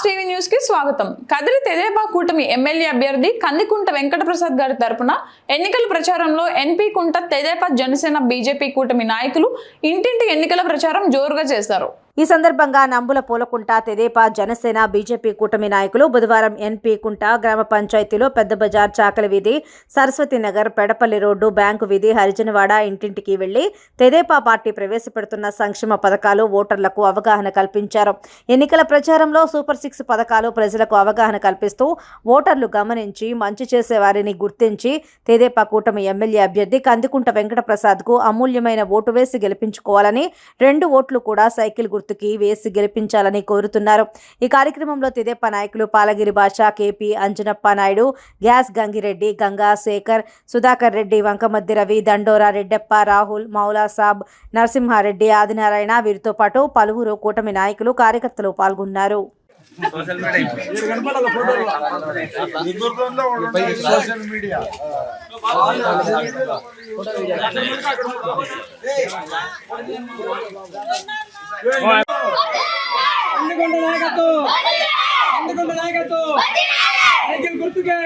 Mass TV న్యూస్కి స్వాగతం. కదిరి తెదేపా కూటమి ఎమ్మెల్యే అభ్యర్థి కందికుంట వెంకటప్రసాద్ గారి తరపున ఎన్నికల ప్రచారంలో ఎన్పీ కుంట తెదేపా జనసేన బీజేపీ కూటమి నాయకులు ఇంటింటి ఎన్నికల ప్రచారం జోరుగా చేశారు. ఈ సందర్భంగా నంబుల పూలకుంట తెదేపా జనసేన బీజేపీ కూటమి నాయకులు బుధవారం ఎన్పీ కుంట గ్రామ పంచాయతీలో పెద్ద బజార్ చాకలి వీధి సరస్వతి నగర్ పెడపల్లి రోడ్డు బ్యాంకు వీధి హరిజనవాడ ఇంటింటికి వెళ్ళి తెదేపా పార్టీ ప్రవేశపెడుతున్న సంక్షేమ పథకాలు ఓటర్లకు అవగాహన కల్పించారు. ఎన్నికల ప్రచారంలో సూపర్ సిక్స్ పథకాలు ప్రజలకు అవగాహన కల్పిస్తూ ఓటర్లు గమనించి మంచి చేసే వారిని గుర్తించి తెదేపా కూటమి ఎమ్మెల్యే అభ్యర్థి కందికుంట వెంకటప్రసాద్కు అమూల్యమైన ఓటు వేసి గెలిపించుకోవాలని రెండు ఓట్లు కూడా సైకిల్ గుర్తు గుర్తుకి వేసి గెలిపించాలని కోరుతున్నారు. ఈ కార్యక్రమంలో తెదేపా నాయకులు పాలగిరి భాష కేపీ అంజనప్ప నాయుడు గ్యాస్ గంగిరెడ్డి గంగా శేఖర్ సుధాకర్ రెడ్డి వంకమద్ది రవి దండోరా రెడ్డప్ప రాహుల్ మౌలా సాబ్ నరసింహారెడ్డి ఆదినారాయణ వీరితో పాటు పలువురు కూటమి నాయకులు కార్యకర్తలు పాల్గొన్నారు. సోషల్ మీడియా అందుకొండ నాయకత్వం అందుకొండ నాయకత్వం సైకిల్ గుర్తుకే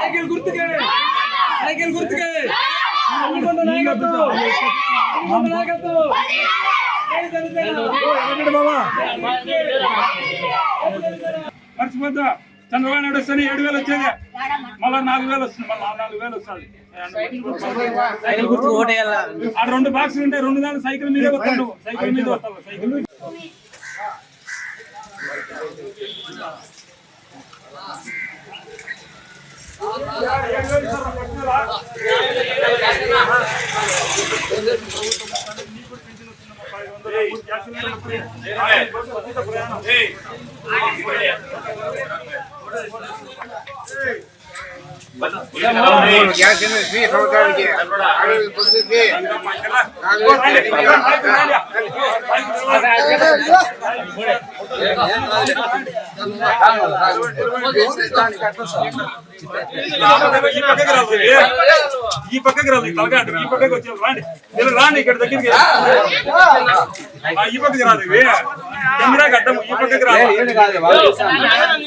సైకిల్ గుర్తుకే సైకిల్ గుర్తుకే అందుకొండ నాయకత్వం అందుకొండ నాయకత్వం జై మర్చిపోద్దా? చంద్రబాబు నాయుడు వస్తేనే ఏడు వేలు వచ్చేది. మళ్ళా నాలుగు వేలు వస్తుంది మళ్ళీ నాలుగు వేలు వస్తుంది. ఆ రెండు బాక్సులు ఉంటాయి రెండు దాని సైకిల్ మీదే వస్తాడు సైకిల్ మీద వస్తాడు సైకిల్ గ్యాస్ ఫ్రీ సంవత్సరానికి ఆరోగ్య పొందుతుంది ఈ పక్కకి రాదు ఈ తలకాయ ఈ పక్కకి వచ్చి రాండి ఇలా రాండి ఇక్కడ దగ్గరికి ఆ, ఈ పక్కకి రాదు ఇవి కెమెరా గడ్డం ఈ పక్కకి రాదు